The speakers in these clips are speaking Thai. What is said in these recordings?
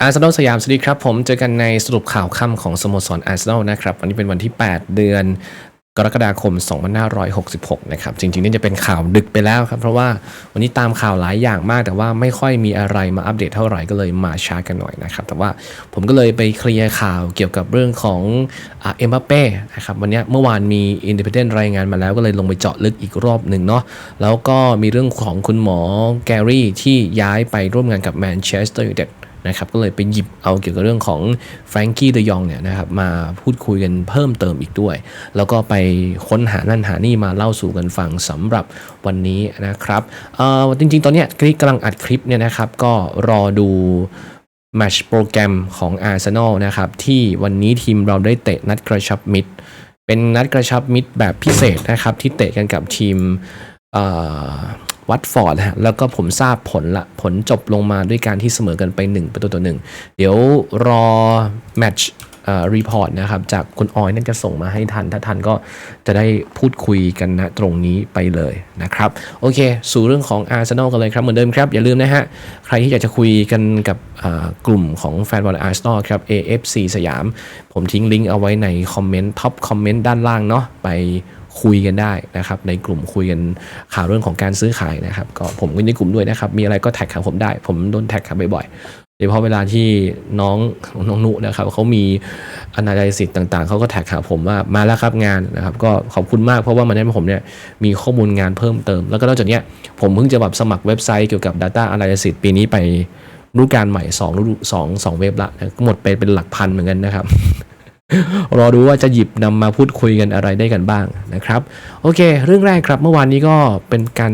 อาร์เซนอลสยามสวัสดีครับผมเจอกันในสรุปข่าวค่ำของสโมสรอาร์เซนอลนะครับ วันนี้เป็นวันที่ 8 เดือนกรกฎาคม 2566 นะครับ จริงๆนี่จะเป็นข่าวดึกไปแล้วครับ เพราะว่าวันนี้ตามข่าวหลายอย่างมาก แต่ว่าไม่ค่อยมีอะไรมาอัปเดตเท่าไหร่ก็เลยมาช้ากันหน่อยนะครับ แต่ว่าผมก็เลยไปเคลียร์ข่าวเกี่ยวกับเรื่องของเอ็มบัปเป้นะครับวันนี้เมื่อวานมีอินดิเพเดนต์รายงานมาแล้วก็เลยลงไปเจาะลึกอีกรอบหนึ่งเนาะแล้วก็มีเรื่องของคุณหมอแกรี่ที่ย้ายไปร่วมงานกับแมนเชสเตอร์ยูไนเต็ด นะครับก็เลยไปหยิบเอาเกี่ยวกับเรื่องของแฟรงกี้เดยองเนี่ยนะครับมาพูดคุยกันเพิ่มเติมอีกด้วย แล้วก็ไปค้นหานั่นหานี่มาเล่าสู่กันฟังสำหรับวันนี้นะครับเอ่อจริงๆ ตอนนี้กรีกกำลังอัดคลิปเนี่ยนะครับก็รอดูแมชโปรแกรมของอาร์เซนอลนะครับที่วันนี้ทีมเราได้เตะนัดกระชับมิตร เป็นนัดกระชับมิตรแบบพิเศษนะครับที่เตะกันกับทีมเอ่อ วัตฟอร์ดฮะแล้วก็ผมทราบผลละผลจบลงมาด้วยการที่เสมอกันไป 1 ประตูต่อหนึ่งเดี๋ยวรอแมตช์รีพอร์ตนะครับ จากคุณออยน่าจะส่งมาให้ทัน ถ้าทันก็จะได้พูดคุยกันนะตรงนี้ไปเลยนะครับ โอเค สู่เรื่องของอาร์เซนอลกันเลยครับ เหมือนเดิมครับ อย่าลืมนะฮะ ใครที่อยากจะคุยกันกับกลุ่มของแฟนบอลอาร์เซนอลครับ AFC สยาม ผมทิ้งลิงก์เอาไว้ในคอมเมนต์ท็อปคอมเมนต์ด้านล่างเนาะไป คุยกันได้นะครับในกลุ่มคุยกันข่าวเรื่องของการซื้อขายนะครับก็ผมก็อยู่ในกลุ่มด้วยนะครับ มีอะไรก็แท็กหาผมได้ ผมโดนแท็กหาบ่อยๆโดยเฉพาะเวลาที่น้องน้องนุนะครับเขามีอนาลิซิสต่างๆ เขาก็แท็กหาผมว่ามาแล้วครับงานนะครับ ก็ขอบคุณมากเพราะว่ามันทำให้ผมเนี่ยมีข้อมูลงานเพิ่มเติม แล้วก็นอกจากนี้ผมเพิ่งจะแบบสมัครเว็บไซต์เกี่ยวกับ Data Analysis ปีนี้ไปฤดูกาลใหม่2ฤดูสองสองเว็บละหมดไปเป็นหลักพันเหมือนกันนะครับ รอดูว่าจะหยิบนำมาพูดคุยกันอะไรได้กันบ้างนะครับ โอเค เรื่องแรกครับ เมื่อวานนี้ก็เป็นการ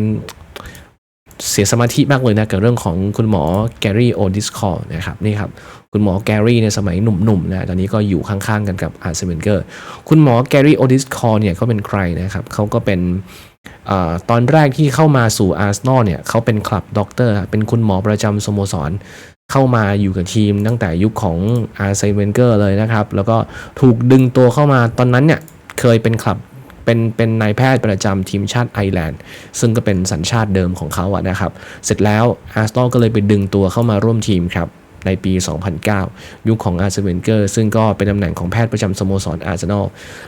เสียสมาธิมากเลยนะกับเรื่องของคุณหมอแกรี่โอดิสคอร์นะครับนี่ครับ คุณหมอแกรี่ในสมัยหนุ่มๆนะตอนนี้ก็อยู่ข้างๆกันกับอาร์เซนเกอร์คุณหมอแกรี่โอดิสคอร์เนี่ยเขาเป็นใครนะครับเขาก็เป็นอตอนแรกที่เข้ามาสู่อาร์เซนอลเนี่ยเขาเป็นคลับด็อกเตอร์เป็นคุณหมอประจำสโมสร เข้ามาอยู่กับทีมตั้งแต่ยุคของอาร์เซนเวนเกอร์เลยนะครับ แล้วก็ถูกดึงตัวเข้ามาตอนนั้นเนี่ยเคยเป็นคลับเป็นเป็นนายแพทย์ประจำทีมชาติไอร์แลนด์ ซึ่งก็เป็นสัญชาติเดิมของเขาอะนะครับ เสร็จแล้วอาร์เซนอลก็เลยไปดึงตัวเข้ามาร่วมทีมครับในปี 2009 ยุคของอาร์เซนเวนเกอร์ซึ่งก็เป็นตำแหน่งของแพทย์ประจำสโมสรอาร์เซนอล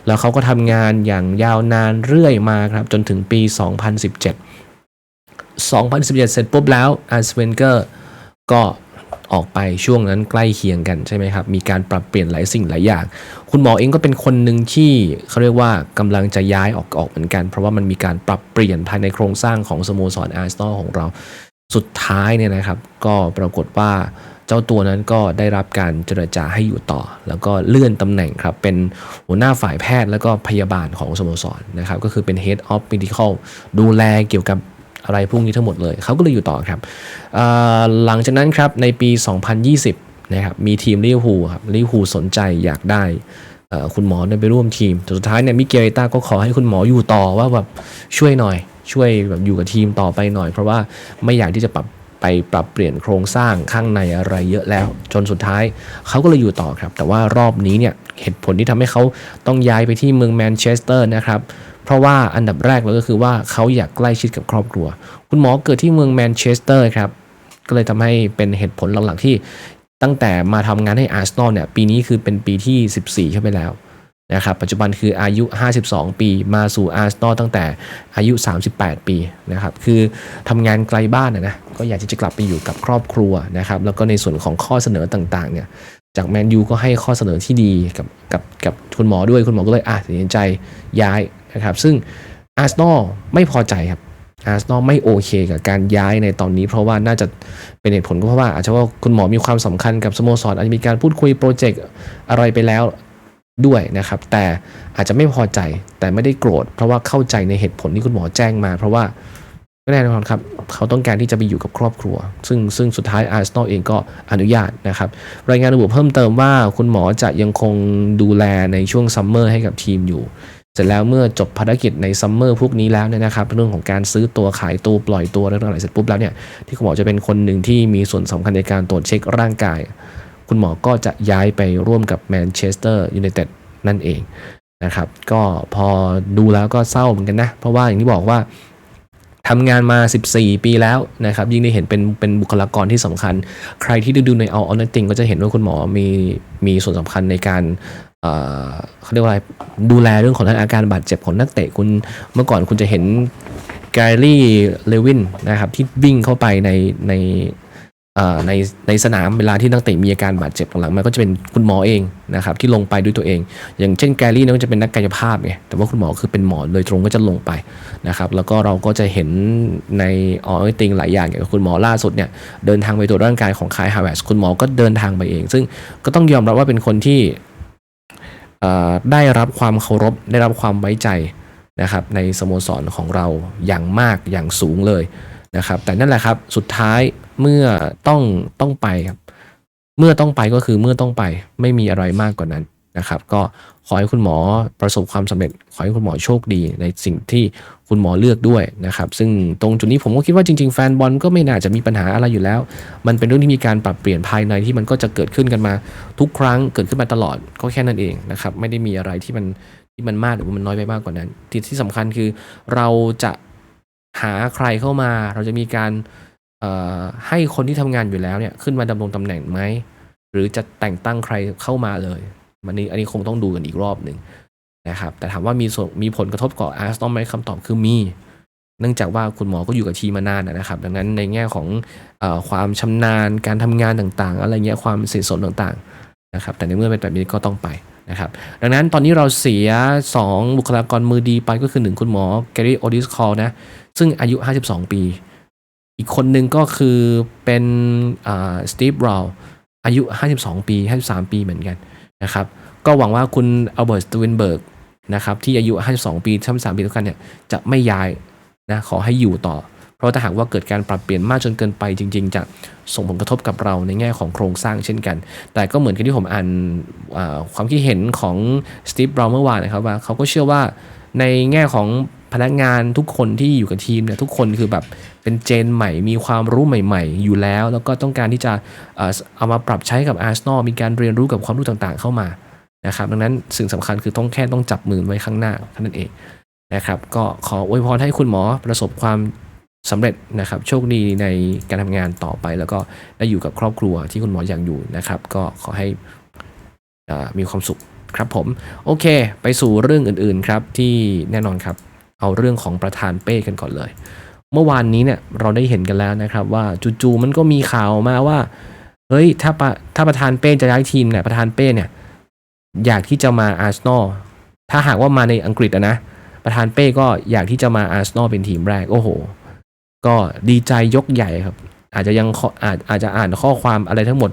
แล้วเขาก็ทำงานอย่างยาวนานเรื่อยมาครับจนถึงปี 2017 2017 เสร็จปุ๊บแล้วอาร์เซนเวนเกอร์ก็ ออกไปช่วงนั้นใกล้เคียงกันใช่ไหมครับ มีการปรับเปลี่ยนหลายสิ่งหลายอย่าง คุณหมอเองก็เป็นคนหนึ่งที่เขาเรียกว่ากำลังจะย้ายออกออกเหมือนกัน เพราะว่ามันมีการปรับเปลี่ยนภายในโครงสร้างของสโมสรอาร์เซนอลของเรา สุดท้ายเนี่ยนะครับ ก็ปรากฏว่าเจ้าตัวนั้นก็ได้รับการเจรจาให้อยู่ต่อ แล้วก็เลื่อนตำแหน่งครับ เป็นหัวหน้าฝ่ายแพทย์ แล้วก็พยาบาลของสโมสรนะครับ ก็คือเป็น Head of Medical ดูแลเกี่ยวกับ อะไรพวกนี้ทั้งหมดเลย เขาก็เลยอยู่ต่อครับ หลังจากนั้นครับในปี 2020 นะครับ มีทีมลิเวอร์พูลครับลิเวอร์พูลสนใจอยากได้คุณหมอเนี่ยไปร่วมทีมแต่สุดท้ายเนี่ยมิเกลต้าก็ขอให้คุณหมออยู่ต่อว่าแบบช่วยหน่อย ช่วยแบบอยู่กับทีมต่อไปหน่อย เพราะว่าไม่อยากที่จะปรับไปปรับเปลี่ยนโครงสร้างข้างในอะไรเยอะแล้ว จนสุดท้ายเขาก็เลยอยู่ต่อครับ แต่ว่ารอบนี้เนี่ยเหตุผลที่ทำให้เขาต้องย้ายไปที่เมืองแมนเชสเตอร์นะครับ เพราะว่าอันดับแรกเลยก็คือว่าเขาอยากใกล้ชิดกับครอบครัว คุณหมอเกิดที่เมืองแมนเชสเตอร์ครับ ก็เลยทำให้เป็นเหตุผลหลักๆที่ตั้งแต่มาทำงานให้อาร์เซนอลเนี่ยปีนี้คือเป็นปีที่ 14 เข้าไปแล้วนะครับปัจจุบันคืออายุ 52 ปี มาสู่อาร์เซนอลตั้งแต่อายุ 38 ปีนะครับคือทำงานไกลบ้านนะนะก็อยากจะกลับไปอยู่กับครอบครัวนะครับแล้วก็ในส่วนของข้อเสนอต่างๆเนี่ยจากแมนยูก็ให้ข้อเสนอที่ดีกับกับกับคุณหมอด้วยคุณหมอก็เลยอะตัดสินใจย้าย นะครับซึ่งอาร์เซนอลไม่พอใจครับอาร์เซนอลไม่โอเคกับการย้ายในตอนนี้ เพราะว่าน่าจะเป็นเหตุผลก็เพราะว่า อาจจะว่าคุณหมอมีความสำคัญกับสโมสรอาจจะมีการพูดคุยโปรเจกต์อะไรไปแล้วด้วยนะครับ แต่อาจจะไม่พอใจแต่ไม่ได้โกรธ เพราะว่าเข้าใจในเหตุผลที่คุณหมอแจ้งมา เพราะว่าก็แน่นอนครับ เขาต้องการที่จะไปอยู่กับครอบครัว ซึ่งซึ่งสุดท้ายอาร์เซนอลเองก็อนุญาตนะครับ รายงานระบุเพิ่มเติมว่าคุณหมอจะยังคงดูแลในช่วงซัมเมอร์ให้กับทีมอยู่ เสร็จแล้วเมื่อจบภารกิจในซัมเมอร์พวกนี้แล้วเนี่ยนะครับเรื่องของการซื้อตัวขายตัวปล่อยตัวเรื่องอะไรเสร็จปุ๊บแล้วเนี่ยที่คุณหมอจะเป็นคนหนึ่งที่มีส่วนสำคัญในการตรวจเช็คร่างกาย คุณหมอก็จะย้ายไปร่วมกับแมนเชสเตอร์ยูไนเต็ดนั่นเองนะครับก็พอดูแล้วก็เศร้าเหมือนกันนะ เพราะว่าอย่างที่บอกว่าทำงานมา 14 ปีแล้วนะครับยิ่งได้เห็นเป็นเป็นบุคลากรที่สำคัญ ใครที่ด้ดูใน All or Nothing ก็จะเห็นว่าคุณหมอมีมีส่วนสำคัญในการ เขาเรียกว่าอะไรดูแลเรื่องของอาการบาดเจ็บของนักเตะคุณเมื่อก่อนคุณจะเห็นแกรี่เลวินนะครับที่วิ่งเข้าไปในในในในสนามเวลาที่นักเตะมีอาการบาดเจ็บหลังๆมันก็จะเป็นคุณหมอเองนะครับที่ลงไปด้วยตัวเอง อย่างเช่นแกรี่เนี่ยก็จะเป็นนักกายภาพไงแต่ว่าคุณหมอคือเป็นหมอโดยตรงก็จะลงไปนะครับแล้วก็เราก็จะเห็นในออติงหลายอย่างอย่างคุณหมอล่าสุดเนี่ยเดินทางไปตรวจร่างกายของคายฮาวเวสคุณหมอก็เดินทางไปเอง ซึ่งก็ต้องยอมรับว่าเป็นคนที่ ได้รับความเคารพได้รับความไว้ใจนะครับในสโมสรของเราอย่างมากอย่างสูงเลยนะครับแต่นั่นแหละครับสุดท้ายเมื่อต้องต้องไปครับเมื่อต้องไปก็คือเมื่อต้องไปไม่มีอะไรมากกว่านั้นนะครับ ก็ ขอให้คุณหมอประสบความสำเร็จ ขอให้คุณหมอโชคดีในสิ่งที่คุณหมอเลือกด้วยนะครับ ซึ่งตรงจุดนี้ผมก็คิดว่าจริงๆ แฟนบอลก็ไม่น่าจะมีปัญหาอะไรอยู่แล้ว มันเป็นเรื่องที่มีการปรับเปลี่ยนภายในที่มันก็จะเกิดขึ้นกันมาทุกครั้งเกิดขึ้นมาตลอดก็แค่นั้นเองนะครับ ไม่ได้มีอะไรที่มันที่มันมากหรือว่ามันน้อยไปมากกว่านั้น ที่ที่สำคัญคือเราจะหาใครเข้ามา เราจะมีการให้คนที่ทำงานอยู่แล้วเนี่ยขึ้นมาดำรงตำแหน่งไหมหรือจะแต่งตั้งใครเข้ามาเลย มันนี้อันนี้คงต้องดูกันอีกรอบหนึ่งนะครับ แต่ถามว่ามีส่วนมีผลกระทบกับอาร์เซนอลไหมคำตอบคือมี เนื่องจากว่าคุณหมอก็อยู่กับทีมมานานนะครับ ดังนั้นในแง่ของอความชำนาญการทำงานต่างๆ อะไรเงี้ยความเสียสนต่างๆนะครับ แต่ในเมื่อเป็นแบบนี้ก็ต้องไปนะครับ ดังนั้นตอนนี้เราเสีย 2 บุคลากรมือดีไปก็คือ 1 คุณหมอแกรี่โอดิสคอลนะ ซึ่งอายุ 52 ปี อีกคนหนึ่งก็คือเป็นสตีฟบราวอายุ 52 ปี 53 ปีเหมือนกัน นะครับ ก็หวังว่าคุณอัลเบิร์ตสตูเวนเบิร์กนะครับที่อายุ 52 ปี53ปีเท่ากันเนี่ยจะไม่ย้ายนะขอให้อยู่ต่อ เพราะถ้าหากว่าเกิดการปรับเปลี่ยนมากจนเกินไปจริง ๆ จะส่งผลกระทบกับเราในแง่ของโครงสร้างเช่นกัน แต่ก็เหมือนกับที่ผมอ่านความคิดเห็นของสตีฟบราวเมื่อวานนะครับว่าเขาก็เชื่อว่า ในแง่ของพนักงานทุกคนที่อยู่กับทีมเนี่ยทุกคนคือแบบเป็นเจนใหม่มีความรู้ใหม่ ๆ อยู่แล้ว แล้วก็ต้องการที่จะเอามาปรับใช้กับอาร์เซนอลมีการเรียนรู้กับความรู้ต่างๆ เข้ามานะครับดังนั้นสิ่งสำคัญคือต้องแค่ต้องจับมือไว้ข้างหน้าเท่านั้นเองนะครับก็ขออวยพรให้คุณหมอประสบความสำเร็จนะครับโชคดีในการทำงานต่อไป แล้วก็ได้อยู่กับครอบครัวที่คุณหมออยากอยู่นะครับ ก็ขอให้มีความสุข ครับผม โอเค ไปสู่เรื่องอื่นๆครับที่แน่นอนครับ เอาเรื่องของประธานเป้กันก่อนเลย เมื่อวานนี้เนี่ยเราได้เห็นกันแล้วนะครับว่าจู่ๆมันก็มีข่าวมาว่าเฮ้ยถ้าประถ้าประธานเป้จะย้ายทีมเนี่ยประธานเป้เนี่ยอยากที่จะมาอาร์เซนอลถ้าหากว่ามาในอังกฤษอะนะประธานเป้ก็อยากที่จะมาอาร์เซนอลเป็นทีมแรกโอ้โห ก็ดีใจยกใหญ่ครับ อาจจะยังข้ออาจอาจจะอ่านข้อความอะไรทั้งหมด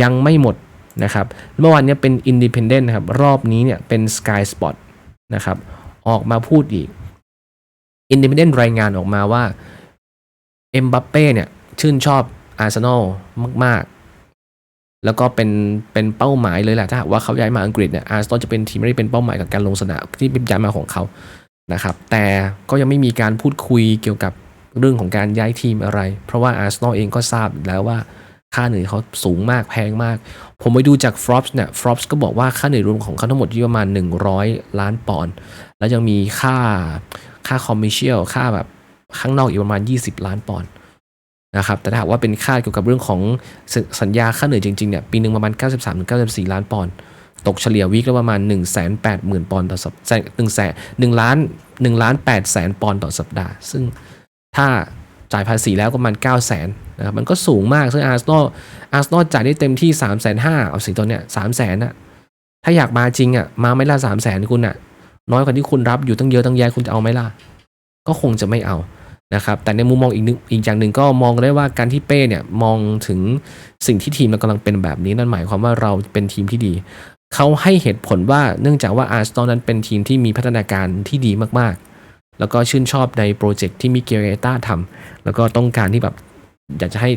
ยังไม่หมด นะครับ เมื่อวานเนี้เป็น Independent นะครับ รอบนี้เนี่ยเป็น Sky Sport นะครับ ออกมาพูดอีก Independent รายงานออกมาว่าเอ็มบัปเป้เนี่ยชื่นชอบอาร์เซนอลมาก ๆ แล้วก็เป็นเป็นเป้าหมายเลยแหละถ้าหากว่าเขาย้ายมาอังกฤษเนี่ยอาร์เซนอลจะเป็นทีมที่เป็นเป้าหมายกับการลงสนามที่เป็นย้ายมาของเขานะครับ แต่ก็ยังไม่มีการพูดคุยเกี่ยวกับเรื่องของการย้ายทีมอะไร เพราะว่าอาร์เซนอลเองก็ทราบแล้วว่า ค่าเหนื่อยเขาสูงมากแพงมาก ผมไปดูจาก f r o p s เนี่ย f r o p s ก็บอกว่าค่าเหนื่อยรวมของเขาทั้งหมดที่ประมาณ 100 ล้านปอนด์แล้วยังมีค่าค่าคอมมิชเชียลค่าแบบข้างนอกอีกประมาณ 20 ล้านปอนด์นะครับแต่ถ้าหากว่าเป็นค่าเกี่ยวกับเรื่องของสสัญญาค่าเหนื่อยจริงๆเนี่ยปีหนึ่งประมาณ 93-94 ล้านปอนด์ตกเฉลี่ยวีคละประมาณ 1 8 0 0 0 0 ปอนด์ต่อสัปดาห์1แสน1ล้าน1ล้าน8แสนปอนด์ต่อสัปดาห์ ซึ่งถ้า จ่ายภาษีแล้วก็ประมาณ 9 0 0 0 0นนะครับมันก็สูงมากซึ่งอาร์เซนอลอาร์เซนอลจ่ายได้เต็มที่ 3 5 0 0 0เอาสิตัวเนี้ย3 0 0 0 0นอะถ้าอยากมาจริงอะมาไม่ละ3 0 0 0 0 0คุณอะน้อยกว่าที่คุณรับอยู่ตั้งเยอะตั้งแยะคุณจะเอาไหมล่ะก็คงจะไม่เอานะครับแต่ในมุมมองอีกนึงอีกอย่างหนึ่งก็มองได้ว่าการที่เป้เนี่ยมองถึงสิ่งที่ทีมเรากำลังเป็นแบบนี้นั่นหมายความว่าเราเป็นทีมที่ดีเขาให้เหตุผลว่าเนื่องจากว่าอาร์เซนอลนั้นเป็นทีมที่มีพัฒนาการที่ดีมากๆ แล้วก็ชื่นชอบในโปรเจกต์ที่มิเกลเอต้าทำแล้วก็ต้องการที่แบบอยากจะให้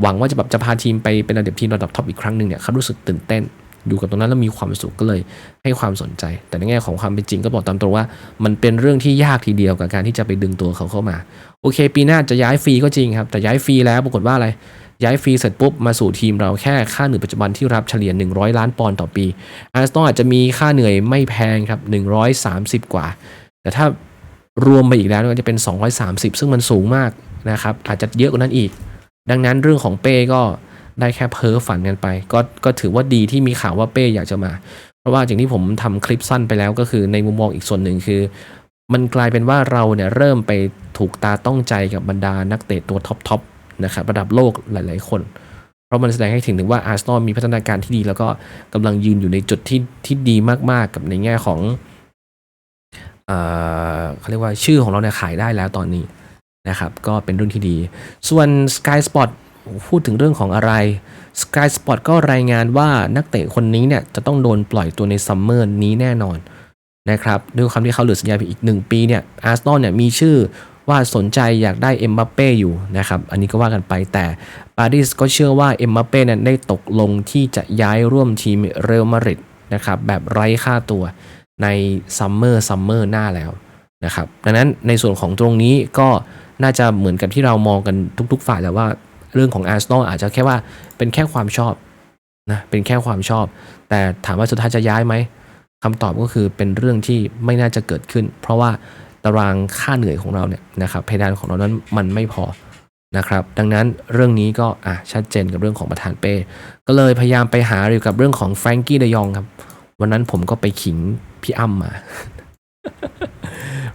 หวังว่าจะแบบจะพาทีมไปเป็นระดับทีมระดับท็อปอีกครั้งหนึ่งเนี่ยเขารู้สึกตื่นเต้น อยู่กับตรงนั้นแล้วมีความสุขก็เลยให้ความสนใจ แต่ในแง่ของความเป็นจริงก็บอกตามตรงว่า มันเป็นเรื่องที่ยากทีเดียวกับการที่จะไปดึงตัวเขาเข้ามา โอเค ปีหน้าจะย้ายฟรีก็จริงครับ แต่ย้ายฟรีแล้วปรากฏว่าอะไร ย้ายฟรีเสร็จปุ๊บมาสู่ทีมเราแค่ค่าเหนื่อยปัจจุบันที่รับเฉลี่ย 100 ล้านปอนด์ต่อปีอาร์เซนอลอาจจะมีค่าเหนื่อยไม่แพงครับ130 กว่า แต่ถ้า รวมไปอีกแล้วก็จะเป็น 230 ซึ่งมันสูงมากนะครับ อาจจะเยอะกว่านั้นอีก ดังนั้นเรื่องของเป้ก็ได้แค่เพ้อฝันกันไป ก็ก็ถือว่าดีที่มีข่าวว่าเป้อยากจะมา เพราะว่าอย่างที่ผมทำคลิปสั้นไปแล้วก็คือในมุมมองอีกส่วนหนึ่งคือ มันกลายเป็นว่าเราเนี่ยเริ่มไปถูกตาต้องใจกับบรรดานักเตะตัวท็อปๆนะครับระดับโลกหลาย ๆ คน เพราะมันแสดงให้ถึงถึงว่าอาร์เซนอลมีพัฒนาการที่ดี แล้วก็กำลังยืนอยู่ในจุดที่ที่ดีมากๆ กับในแง่ของ เขาเรียกว่าชื่อของเราเนี่ยขายได้แล้วตอนนี้นะครับ ก็เป็นรื่องที่ดี ส่วน Sky Sport พูดถึงเรื่องของอะไร Sky Sport ก็รายงานว่านักเตะคนนี้เนี่ยจะต้องโดนปล่อยตัวในซัมเมอร์นี้แน่นอนนะครับด้วยความที่เขาเหลือสัญญาเพียงอีก 1 ปีเนี่ยอาร์เซนอลเนี่ยมีชื่อว่าสนใจอยากได้เอ็มบัปเป้อยู่นะครับ อันนี้ก็ว่ากันไปแต่ปารีสก็เชื่อว่าเอ็มบัปเป้นั้นได้ตกลงที่จะย้ายร่วมทีมเรอัลมาดริดนะครับแบบไร้ค่าตัว ในซัมเมอร์ซัมเมอร์หน้าแล้วนะครับดังนั้นในส่วนของตรงนี้ก็น่าจะเหมือนกับที่เรามองกันทุกๆฝ่ายแล้วว่าเรื่องของอาร์เซนอลอาจจะแค่ว่าเป็นแค่ความชอบนะเป็นแค่ความชอบ แต่ถามว่าสุดท้ายจะย้ายไหมคำตอบก็คือเป็นเรื่องที่ไม่น่าจะเกิดขึ้น เพราะว่าตารางค่าเหนื่อยของเราเนี่ยนะครับเพดานของเรานั้นมันไม่พอนะครับดังนั้นเรื่องนี้ก็อะชัดเจนกับเรื่องของประธานเป้ก็เลยพยายามไปหาเกี่ยวกับเรื่องของแฟรงกี้เดยองครับ วันนั้นผมก็ไปขิงพี่อ้ำมา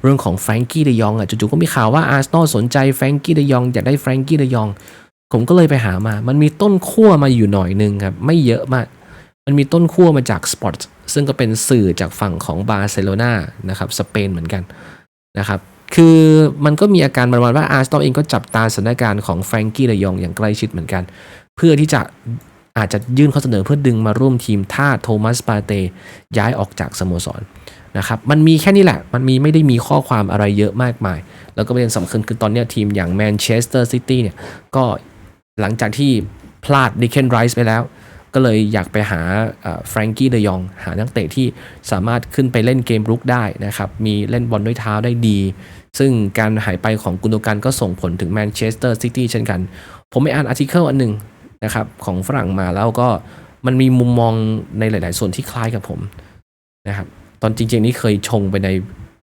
เรื่องของแฟรงกี้เดยองอะจู่ๆก็มีข่าวว่าอาร์เซนอลสนใจแฟรงกี้เดยองอยากได้แฟรงกี้เดยอง ผมก็เลยไปหามา มันมีต้นขั้วมาอยู่หน่อยนึงครับ ไม่เยอะมาก มันมีต้นขั้วมาจากสปอร์ตซึ่งก็เป็นสื่อจากฝั่งของบาร์เซโลนานะครับสเปนเหมือนกันนะครับคือมันก็มีอาการประมาณว่าอาร์เซนอลเองก็จับตาสถานการณ์ของแฟรงกี้เดยองอย่างใกล้ชิดเหมือนกัน เพื่อที่จะ อาจจะยื่นข้อเสนอเพื่อดึงมาร่วมทีมถ้าโทมัสปาเตย้ายออกจากสโมสรนะครับมันมีแค่นี้แหละ มันมีไม่ได้มีข้อความอะไรเยอะมากมาย แล้วก็ประเด็นสำคัญคือตอนนี้ทีมอย่างแมนเชสเตอร์ซิตี้เนี่ยก็หลังจากที่พลาดดิเคนไรส์ไปแล้ว ก็เลยอยากไปหาแฟรงกี้เดยอง หานักเตะที่สามารถขึ้นไปเล่นเกมรุกได้นะครับ มีเล่นบอลด้วยเท้าได้ดี ซึ่งการหายไปของกุนโดกันก็ส่งผลถึงแมนเชสเตอร์ซิตี้เช่นกัน ผมไปอ่านอาร์ติเคิลอันหนึ่ง นะครับของฝรั่งมาแล้วก็มันมีมุมมองในหลาย ๆ ส่วนที่คล้ายกับผมนะครับตอนจริง ๆ นี่เคยชงไปใน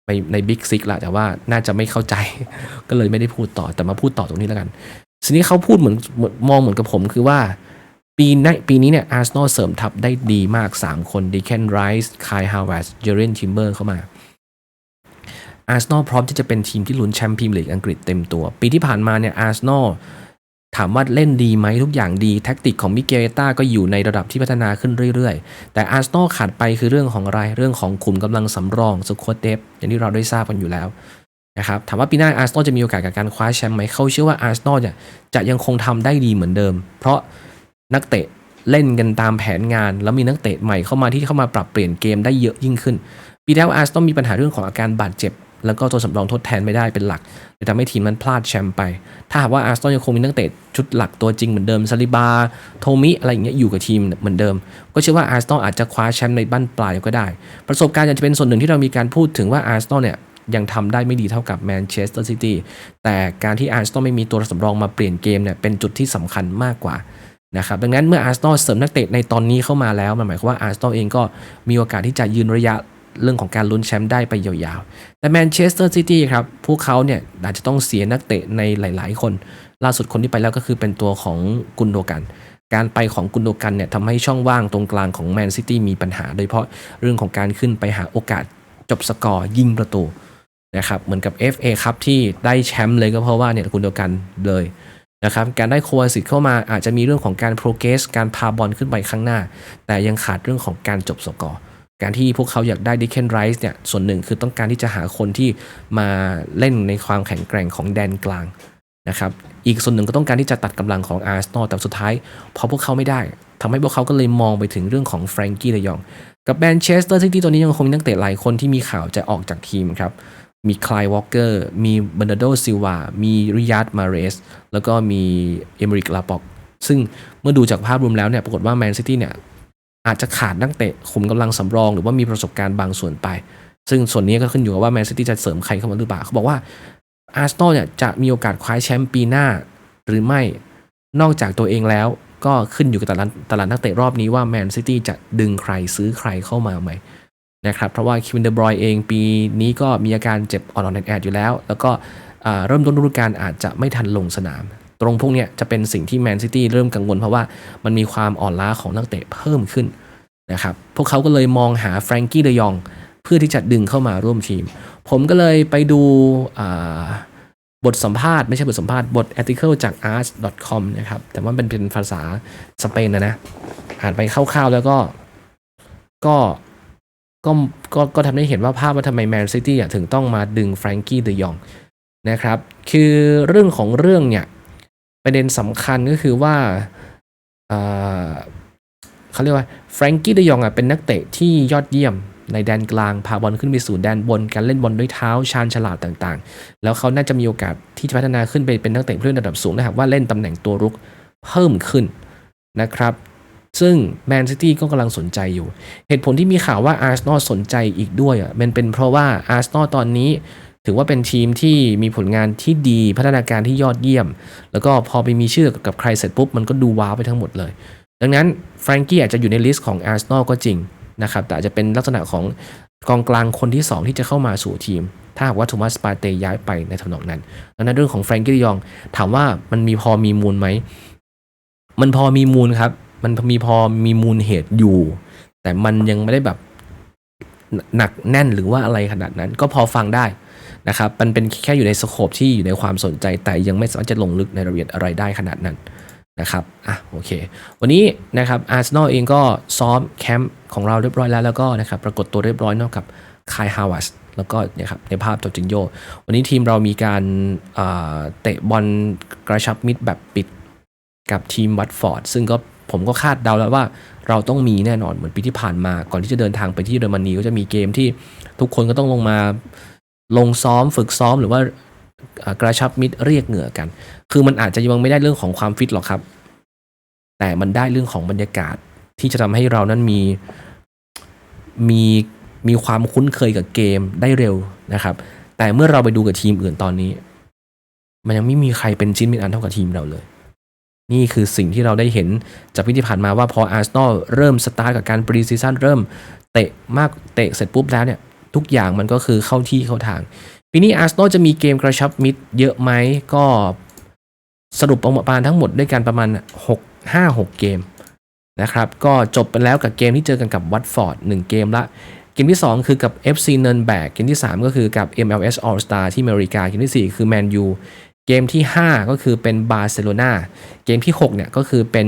ไปในบิ๊กซิกละแต่ว่าน่าจะไม่เข้าใจ ก็เลยไม่ได้พูดต่อแต่มาพูดต่อตรงนี้แล้วกันทีนี้เขาพูดเหมือนมองเหมือนกับผมคือว่าปีนี้ปีนี้เนี่ยอาร์เซนอลเสริมทัพได้ดีมาก 3 คนดิเคนไรส์คายฮาวเวสเจเรนทิมเบอร์เข้ามาอาร์เซนอลพร้อมที่จะเป็นทีมที่ลุ้นแชมป์พรีเมียร์ลีกอังกฤษเต็มตัว ปีที่ผ่านมาเนี่ยอาร์เซนอล ถามว่าเล่นดีไหมทุกอย่างดีแท็กติกของมิเกลต้าก็อยู่ในระดับที่พัฒนาขึ้นเรื่อยๆ แต่อาร์เซนอลขาดไปคือเรื่องของอะไรเรื่องของขุมกำลังสำรองสควอตเดฟอย่างที่เราได้ทราบกันอยู่แล้วนะครับถามว่าปีหน้าอาร์เซนอลจะมีโอกาสกับการคว้าแชมป์ไหมเขาเชื่อว่าอาร์เซนอลเนี่ยจะยังคงทำได้ดีเหมือนเดิม เพราะนักเตะเล่นกันตามแผนงาน แล้วมีนักเตะใหม่เข้ามาที่เข้ามาปรับเปลี่ยนเกมได้เยอะยิ่งขึ้นปีแล้วอาร์เซนอลมีปัญหาเรื่องของอาการบาดเจ็บ แล้วก็ตัวสำรองทดแทนไม่ได้เป็นหลักเลยทำให้ทีมนั้นพลาดแชมป์ไป ถ้าหากว่าอาร์เซนอลยังคงมีนักเตะชุดหลักตัวจริงเหมือนเดิมซาลิบา โทมิอะไรอย่างเงี้ยอยู่กับทีมเหมือนเดิม ก็เชื่อว่าอาร์เซนอลอาจจะคว้าแชมป์ในบ้านปลายก็ได้ ประสบการณ์อาจจะเป็นส่วนหนึ่งที่เรามีการพูดถึงว่าอาร์เซนอลเนี่ยยังทำได้ไม่ดีเท่ากับแมนเชสเตอร์ซิตี้แต่การที่อาร์เซนอลไม่มีตัวสำรองมาเปลี่ยนเกมเนี่ยเป็นจุดที่สำคัญมากกว่านะครับดังนั้นเมื่ออาร์เซนอลเสริมนักเตะในตอนนี้เข้ามาแล้วมันหมายความว่าอาร์เซนอลเองก็มีโอกาสที่จะยืนระยะ เรื่องของการลุ้นแชมป์ได้ไปยาวๆ แต่แมนเชสเตอร์ซิตี้ครับ พวกเขาเนี่ยอาจจะต้องเสียนักเตะในหลายๆ คน ล่าสุดคนที่ไปแล้วก็คือเป็นตัวของกุนโดกัน การไปของกุนโดกันเนี่ยทำให้ช่องว่างตรงกลางของแมนซิตี้มีปัญหา โดยเฉพาะเรื่องของการขึ้นไปหาโอกาสจบสกอร์ยิงประตูนะครับเหมือนกับ FA ครับที่ได้แชมป์เลยก็เพราะว่าเนี่ยกุนโดกันเลยนะครับการได้โควาสิตเข้ามาอาจจะมีเรื่องของการโปรเกสการพาบอลขึ้นไปข้างหน้า แต่ยังขาดเรื่องของการจบสกอร์ การที่พวกเขาอยากได้ดิเคนไรส์เนี่ยส่วนหนึ่งคือต้องการที่จะหาคนที่มาเล่นในความแข็งแกร่งของแดนกลางนะครับอีกส่วนหนึ่งก็ต้องการที่จะตัดกำลังของอาร์เซนอลแต่สุดท้ายพอพวกเขาไม่ได้ทำให้พวกเขาก็เลยมองไปถึงเรื่องของแฟรงกี้เดยอง กับแมนเชสเตอร์ซิตี้ตัวนี้ยังคงมีนักเตะหลายคนที่มีข่าวจะออกจากทีมครับมีคลายวอลเกอร์มีเบรนโดซิลวา มีริยาดมาเรส แล้วก็มีเอเมริกลาปอก ซึ่งเมื่อดูจากภาพรวมแล้วเนี่ย ปรากฏว่าแมนซิตี้เนี่ย อาจจะขาดนักเตะขุมกำลังสำรอง หรือว่ามีประสบการณ์บางส่วนไป ซึ่งส่วนนี้ก็ขึ้นอยู่กับว่าแมนซิตี้จะเสริมใครเข้ามาหรือเปล่าเขาบอกว่าอาร์เซนอลเนี่ยจะมีโอกาสคว้าแชมป์ปีหน้าหรือไม่นอกจากตัวเองแล้วก็ขึ้นอยู่กับตลาดตลาดนักเตะรอบนี้ว่าแมนซิตี้จะดึงใครซื้อใครเข้ามาไหมนะครับเพราะว่าคิวินเดอร์บรอยเองปีนี้ก็มีอาการเจ็บอ่อนๆแอดอยู่แล้ว แล้วก็เริ่มต้นฤดูกาลอาจจะไม่ทันลงสนาม ตรงพวกเนี้ยจะเป็นสิ่งที่แมนซิตี้เริ่มกังวลเพราะว่ามันมีความอ่อนล้าของนักเตะเพิ่มขึ้นนะครับพวกเขาก็เลยมองหาแฟรงกี้เดยองเพื่อที่จะดึงเข้ามาร่วมทีม ผมก็เลยไปดูบทสัมภาษณ์ไม่ใช่บทสัมภาษณ์บท article จาก arts.com นะครับแต่ว่าเป็นเป็นภาษาสเปนนะนะอ่านไปคร่าวๆแล้วก็ก็ก็ก็ก็ทำให้เห็นว่าภาพว่าทำไมแมนซิตี้ถึงต้องมาดึงแฟรงกี้เดยองนะครับ คือเรื่องของเรื่องเนี่ย ประเด็นสำคัญก็คือว่าเขาเรียกว่าแฟรงกี้เดยองอะเป็นนักเตะที่ยอดเยี่ยมในแดนกลาง พาบอลขึ้นไปสู่แดนบน การเล่นบอลด้วยเท้าชาญฉลาดต่างๆ แล้วเขาน่าจะมีโอกาสที่จะพัฒนาขึ้นไปเป็นนักเตะผู้เล่นระดับสูงนะครับว่าเล่นตำแหน่งตัวรุกเพิ่มขึ้นนะครับ ซึ่งแมนซิตี้ก็กำลังสนใจอยู่ เหตุผลที่มีข่าวว่าอาร์เซนอลสนใจอีกด้วยอะมันเป็นเพราะว่าอาร์เซนอลตอนนี้ ถือว่าเป็นทีมที่มีผลงานที่ดีพัฒนาการที่ยอดเยี่ยม แล้วก็พอไปมีชื่อกับใครเสร็จปุ๊บ มันก็ดูว้าวไปทั้งหมดเลย ดังนั้นแฟรงกี้อาจจะอยู่ในลิสต์ของอาร์เซนอลก็จริงนะครับแต่อาจจะเป็นลักษณะของกองกลางคนที่ 2 ที่จะเข้ามาสู่ทีม ถ้าหากว่าโทมัสปาเตย้ายไปในทำนองนั้นดังนั้นเรื่องของแฟรงกี้ยองถามว่ามันมีพอมีมูลไหมมันพอมีมูลครับ มันมีพอมีมูลเหตุอยู่ แต่มันยังไม่ได้แบบหนักแน่นหรือว่าอะไรขนาดนั้น ก็พอฟังได้ นะครับมันเป็นแค่อยู่ในสโคปที่อยู่ในความสนใจแต่ยังไม่สามารถจะลงลึกในรายละเอียดอะไรได้ขนาดนั้นนะครับอะโอเค วันนี้นะครับอาร์เซนอลเองก็ซ้อมแคมป์ของเราเรียบร้อยแล้วแล้วก็นะครับปรากฏตัวเรียบร้อยนอกกับคายฮาวาสแล้วก็เนี่ยครับในภาพจอจิงโย วันนี้ทีมเรามีการเตะบอลกระชับมิตรแบบปิดกับทีมวัตฟอร์ดซึ่งก็ผมก็คาดเดาแล้วว่าเราต้องมีแน่นอนเหมือนปีที่ผ่านมา ก่อนที่จะเดินทางไปที่เยอรมนีก็จะมีเกมที่ทุกคนก็ต้องลงมา ลงซ้อมฝึกซ้อมหรือว่ากระชับมิตรเรียกเหงื่อกัน คือมันอาจจะยังไม่ได้เรื่องของความฟิตหรอกครับ แต่มันได้เรื่องของบรรยากาศที่จะทำให้เรานั้นมีมีมีความคุ้นเคยกับเกมได้เร็วนะครับ แต่เมื่อเราไปดูกับทีมอื่นตอนนี้ มันยังไม่มีใครเป็นชิ้นเป็นอันเท่ากับทีมเราเลย นี่คือสิ่งที่เราได้เห็นจากพิธีผ่านมาว่าพออาร์เซนอลเริ่มสตาร์ทกับการปรีซีซั่นเริ่มเตะมากเตะเสร็จปุ๊บแล้วเนี่ย ทุกอย่างมันก็คือเข้าที่เข้าทางปีนี้อาร์เซนอลจะมีเกมกระชับมิตรเยอะไหมก็สรุปประมาณทั้งหมดด้วยกันประมาณ 6 5 6 เกมนะครับ ก็จบไปแล้วกับเกมที่เจอกันกับวัตฟอร์ด1เกมละ เกมที่ 2 คือกับ FC เนินแบกเกมที่ 3 ก็คือกับ MLS All Star ที่อเมริกา เกมที่ 4 คือแมนยูเกมที่ 5 ก็คือเป็นบาร์เซโลนาเกมที่ 6 เนี่ยก็คือเป็น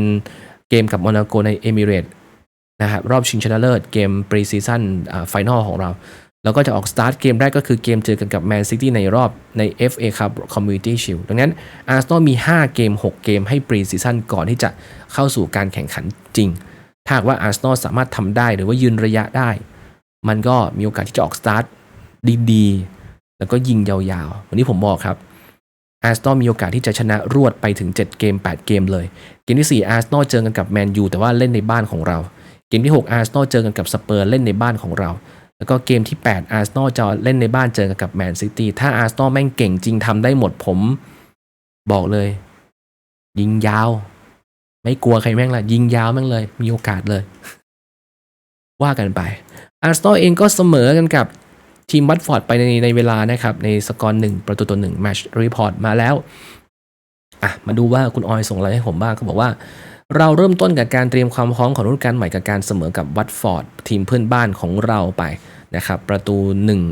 เกมกับโมนาโกในเอมิเรตนะครับรอบชิงชนะเลิศเกมปรีซีซั่นไฟนอลของเรา แล้วก็จะออกสตาร์ทเกมแรกก็คือเกมเจอกันกับแมนซิตี้ในรอบใน FA Cup Community Shield ดังนั้นอาร์เซนอลมี 5 เกม 6 เกมให้ปรีซีซั่นก่อนที่จะเข้าสู่การแข่งขันจริง ถ้าว่าอาร์เซนอลสามารถทำได้หรือว่ายืนระยะได้ มันก็มีโอกาสที่จะออกสตาร์ทดีๆ แล้วก็ยิงยาวๆ วันนี้ผมบอกครับอาร์เซนอลมีโอกาสที่จะชนะรวดไปถึง 7 เกม 8 เกมเลย เกมที่ 4 อาร์เซนอลเจอกันกับแมนยูแต่ว่าเล่นในบ้านของเรา เกมที่ 6 อาร์เซนอลเจอกันกับสเปอร์เล่นในบ้านของเรา แล้วก็เกมที่ 8 อาร์เซนอลจะเล่นในบ้านเจอกันกับแมนซิตี้ถ้าอาร์เซนอลแม่งเก่งจริงทำได้หมดผม บอกเลย ยิงยาว ไม่กลัวใครแม่งละยิงยาวแม่งเลย มีโอกาสเลย ว่ากันไปอาร์เซนอลเองก็เสมอกันกับทีมวัตฟอร์ดไปในในเวลานะครับ ในสกอร์หนึ่งประตูต่อหนึ่งแมชรีพอร์ตมาแล้วอะมาดูว่าคุณออยส่งอะไรให้ผมบ้างเขาบอกว่า เราเริ่มต้นกับการเตรียมความพร้อมของฤดูกาลใหม่กับการเสมอกับวัตฟอร์ดทีมเพื่อนบ้านของเราไป นะครับประตู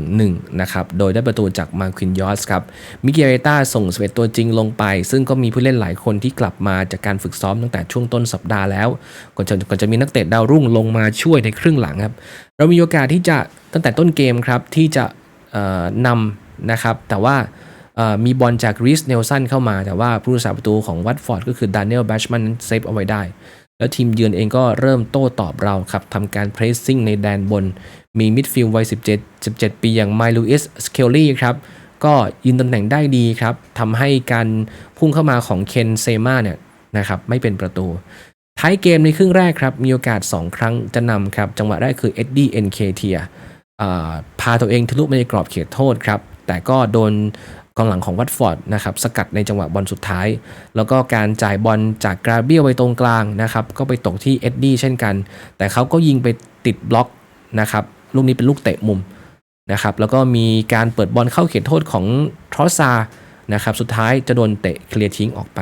1-1 นะครับโดยได้ประตูจากมาควินยอสครับมิเกลเอต้าส่งสเวตตัวจริงลงไป ซึ่งก็มีผู้เล่นหลายคนที่กลับมาจากการฝึกซ้อมตั้งแต่ช่วงต้นสัปดาห์แล้ว ก่อนจะก่อนจะมีนักเตะดาวรุ่งลงมาช่วยในครึ่งหลังครับ เรามีโอกาสที่จะตั้งแต่ต้นเกมครับที่จะนำนะครับแต่ว่ามีบอลจากริสเนลสันเข้ามา แต่ว่าผู้รักษาประตูของวัตฟอร์ดก็คือดานิเอลแบชมันเซฟเอาไว้ได้ แล้วทีมเยือนเองก็เริ่มโต้ตอบเราครับทำการเพรสซิ่งในแดนบน มีมิดฟิลด์วัย 17 17 ปีอย่างไมลูอิสสเคลลี่ครับ ก็ยืนตำแหน่งได้ดีครับทำให้การพุ่งเข้ามาของเคนเซมาเนี่ยนะครับไม่เป็นประตู ท้ายเกมในครึ่งแรกครับ มีโอกาส 2 ครั้งจะนำครับ จังหวะแรกคือเอ็ดดี้เอ็นเคเทียพาตัวเองทะลุมาในกรอบเขตโทษครับ แต่ก็โดนกองหลังของวัตฟอร์ดนะครับสกัดในจังหวะบอลสุดท้าย แล้วก็การจ่ายบอลจากกราเบียไว้ตรงกลางนะครับ ก็ไปตกที่เอ็ดดี้เช่นกัน แต่เขาก็ยิงไปติดบล็อกนะครับ ลูกนี้เป็นลูกเตะมุมนะครับแล้วก็มีการเปิดบอลเข้าเขตโทษของทรอสซานะครับสุดท้ายจะโดนเตะเคลียร์ทิ้งออกไป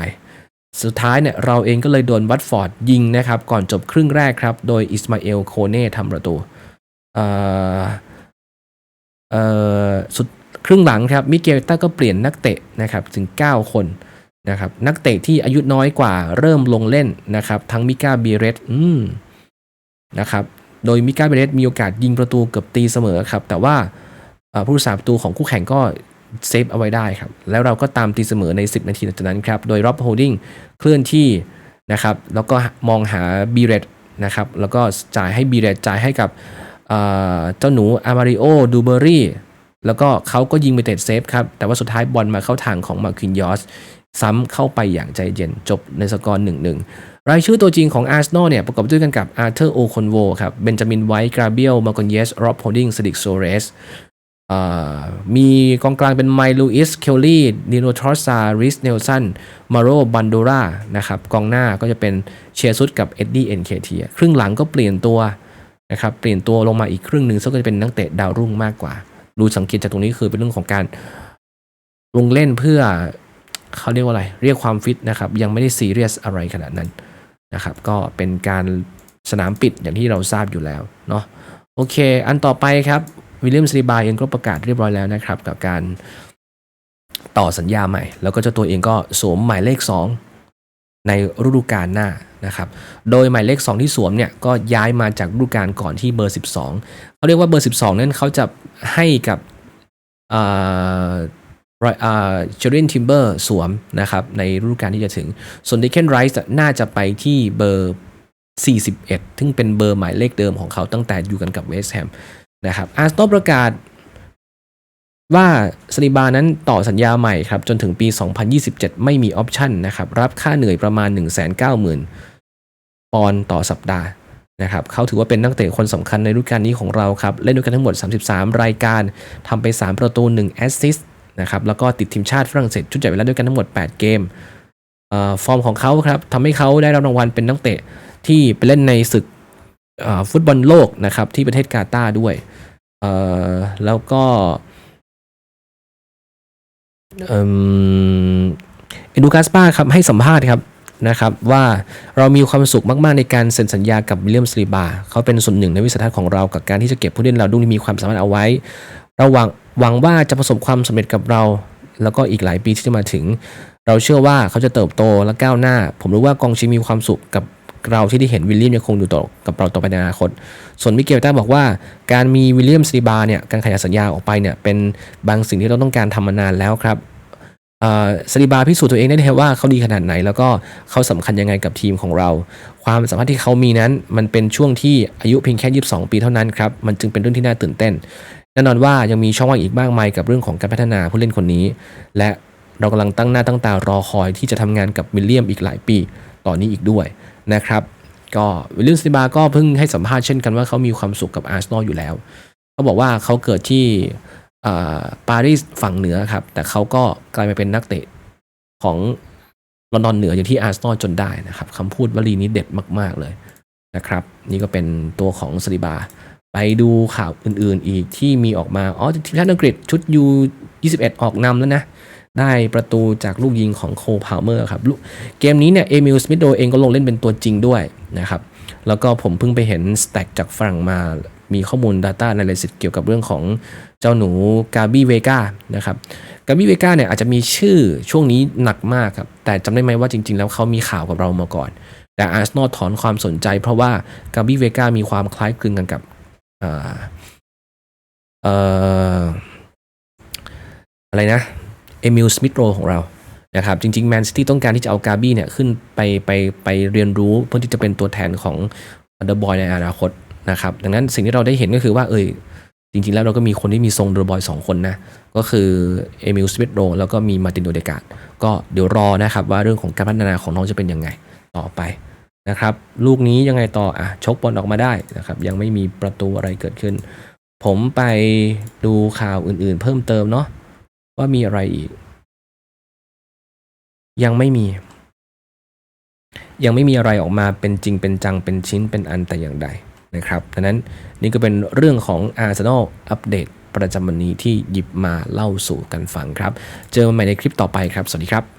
สุดท้ายเนี่ยเราเองก็เลยโดนวัตฟอร์ดยิงนะครับก่อนจบครึ่งแรกครับ โดยอิสมาเอลโคเน่ทำประตูเออเออสุดครึ่งหลังครับมิเกลต้าก็เปลี่ยนนักเตะนะครับถึง 9 คนนะครับนักเตะที่อายุน้อยกว่าเริ่มลงเล่นนะครับทั้งมิก้าบีเรตอืมนะครับ โดยมิก้าเบเรสมีโอกาสยิงประตูเกือบตีเสมอครับ แต่ว่าผู้รักษาประตูของคู่แข่งก็เซฟเอาไว้ได้ครับ แล้วเราก็ตามตีเสมอใน 10 นาทีหลังจากนั้นครับ โดยร็อบโฮลดิ้งเคลื่อนที่นะครับ แล้วก็มองหาบีเรตนะครับ แล้วก็จ่ายให้บีเรตจ่ายให้กับเจ้าหนูอามาริโอดูเบอรี่ แล้วก็เขาก็ยิงไปเตะเซฟครับ แต่ว่าสุดท้ายบอลมาเข้าทางของมาคินยอส ซ้ำเข้าไปอย่างใจเย็นจบในสกอร์1-1 รายชื่อตัวจริงของอาร์เซนอลเนี่ยประกอบด้วยกันกับอาร์เธอร์โอคอนโวครับเบนจามินไวท์กราเบียลมาร์กอนเยสรอบโฮดิงสดิกโซเรสมีกองกลางเป็นไมลูอิส เคลลี่ดิโนทรอสซาริสเนลสัน มาโรบันโดรานะครับ กองหน้าก็จะเป็นเชียร์ซุดกับเอ็ดดี้เอ็นเคทีครึ่งหลังก็เปลี่ยนตัวนะครับ เปลี่ยนตัวลงมาอีกครึ่งหนึ่งซึ่งก็จะเป็นนักเตะดาวรุ่งมากกว่า ดูสังเกตจากตรงนี้คือเป็นเรื่องของการลงเล่นเพื่อเขาเรียกว่าอะไร เรียกความฟิตนะครับ ยังไม่ได้ซีเรียสอะไรขนาดนั้น นะครับ ก็เป็นการสนามปิดอย่างที่เราทราบอยู่แล้วเนาะโอเค อันต่อไปครับวิลเลียมสตีบายเองก็ประกาศเรียบร้อยแล้วนะครับ กับการต่อสัญญาใหม่ แล้วก็เจ้าตัวเองก็สวมหมายเลข 2 ในฤดูกาลหน้านะครับ โดยหมายเลข 2 ที่สวมเนี่ยก็ย้ายมาจากฤดูกาลก่อนที่เบอร์ 12เขาเรียกว่าเบอร์ 12 นั้นเขาจะให้กับ เจอรินทิมเบอร์สวมนะครับในฤดูกาลที่จะถึง ส่วนดิเคนไรส์น่าจะไปที่เบอร์ 41 ซึ่งเป็นเบอร์หมายเลขเดิมของเขาตั้งแต่อยู่กันกับเวสต์แฮมนะครับอาร์สโตประกาศว่าสลิบานั้นต่อสัญญาใหม่ครับ จนถึงปี 2027 ไม่มีออปชันนะครับ รับค่าเหนื่อยประมาณ 190,000 ปอนด์ต่อสัปดาห์นะครับเขาถือว่าเป็นนักเตะคนสำคัญในฤดูกาลนี้ของเราครับ เล่นด้วยกันทั้งหมด 33 รายการทำไป 3 ประตู 1 แอสซิสต์ นะครับแล้วก็ติดทีมชาติฝรั่งเศสชุดใหญ่เวลาด้วยกันทั้งหมด 8 เกมเฟอร์มของเขาครับทำให้เขาได้รับรางวัลเป็นนักเตะที่ไปเล่นในศึกฟุตบอลโลกนะครับที่ประเทศกาตาร์ด้วยแล้วก็เอ่อเอดูกาสปาครับให้สัมภาษณ์ครับนะครับว่าเรามีความสุขมาก ๆ ในการเซ็นสัญญากับวิลเลียมสลีบาเขาเป็นส่วนหนึ่งในวิสัยทัศน์ของเรากับการที่จะเก็บผู้เล่นเราวรุ่งที่มีความสามารถเอาไว้ เราหวังหวังว่าจะประสบความสำเร็จกับเรา แล้วก็อีกหลายปีที่จะมาถึง เราเชื่อว่าเขาจะเติบโตและก้าวหน้า ผมรู้ว่ากองเชียร์มีความสุขกับเราที่ได้เห็นวิลเลียมยังคงอยู่ต่อกับเราต่อไปในอนาคต ส่วนมิเกลต้าบอกว่า การมีวิลเลียมสตีบาเนี่ยการขยายสัญญาออกไปเนี่ยเป็นบางสิ่งที่เราต้องการทำมานานแล้วครับสตีบาพิสูจน์ตัวเองได้เลยว่าเขาดีขนาดไหน แล้วก็เขาสำคัญยังไงกับทีมของเรา ความสามารถที่เขามีนั้นมันเป็นช่วงที่อายุเพียงแค่ 22 ปีเท่านั้นครับ มันจึงเป็นเรื่องที่น่าตื่นเต้น น่นอนว่ายังมีช่องว่างอีกมากมายกับเรื่องของการพัฒนาผู้เล่นคนนี้ และเรากำลังตั้งหน้าตั้งตารอคอยที่จะทำงานกับวิลเลียมอีกหลายปีต่อนนี้อีกด้วยนะครับ ก็วิลเลียมสติบาก็เพิ่งให้สัมภาษณ์เช่นกันว่าเขามีความสุขกับอาร์เซนอลอยู่แล้ว เขาบอกว่าเขาเกิดที่อ่าปารีสฝั่งเหนือครับ แต่เขาก็กลายมาเป็นนักเตะของลอนดอนเหนืออย่างที่อาร์เซนอลจนได้นะครับคำพูดวลีนี้เด็ดมาก ๆเลยนะครับ นี่ก็เป็นตัวของสติบา ไปดูข่าวอื่นๆอีกที่มีออกมา อ๋อทีมชาติอังกฤษชุด U21 ออกนำแล้วนะ ได้ประตูจากลูกยิงของโคพาวเมอร์ครับลูกเกมนี้เนี่ยเอมิลสมิธโดเองก็ลงเล่นเป็นตัวจริงด้วยนะครับ แล้วก็ผมเพิ่งไปเห็นสแต็กจากฝรั่งมามีข้อมูล Data Analysis เกี่ยวกับเรื่องของเจ้าหนูกาบี้เวกานะครับกาบี้เวกาเนี่ยอาจจะมีชื่อช่วงนี้หนักมากครับ แต่จำได้ไหมว่าจริง ๆ แล้วเขามีข่าวกับเรามาก่อน แต่อาร์เซนอลถอนความสนใจเพราะว่ากาบี้เวกามีความคล้ายคลึงกันกับ อ่าเอ่ออะไรนะเอมิลสมิธโรของเรานะครับจริงๆแมนซิตี้ต้องการที่จะเอากาบี้เนี่ยขึ้นไปไปไปเรียนรู้เพื่อที่จะเป็นตัวแทนของเดอะบอยในอนาคตนะครับดังนั้นสิ่งที่เราได้เห็นก็คือว่าเอยจริงๆแล้วเราก็มีคนที่มีทรงเดอะบอยสองคนนะ ก็คือเอมิลสมิธโรแล้วก็มีมาตินโดเดกาดก็เดี๋ยวรอนะครับว่าเรื่องของการพัฒนาของน้องจะเป็นยังไงต่อไป นะครับ ลูกนี้ยังไงต่ออะชกบอลออกมาได้นะครับ ยังไม่มีประตูอะไรเกิดขึ้น ผมไปดูข่าวอื่นๆ เพิ่มเติมเนาะว่ามีอะไรอีก ยังไม่มี ยังไม่มีอะไรออกมาเป็นจริงเป็นจังเป็นชิ้นเป็นอันแต่อย่างใดนะครับดังนั้นนี่ก็เป็นเรื่องของ Arsenal อัปเดตประจำวันนี้ที่หยิบมาเล่าสู่กันฟังครับ เจอกันใหม่ในคลิปต่อไปครับ สวัสดีครับ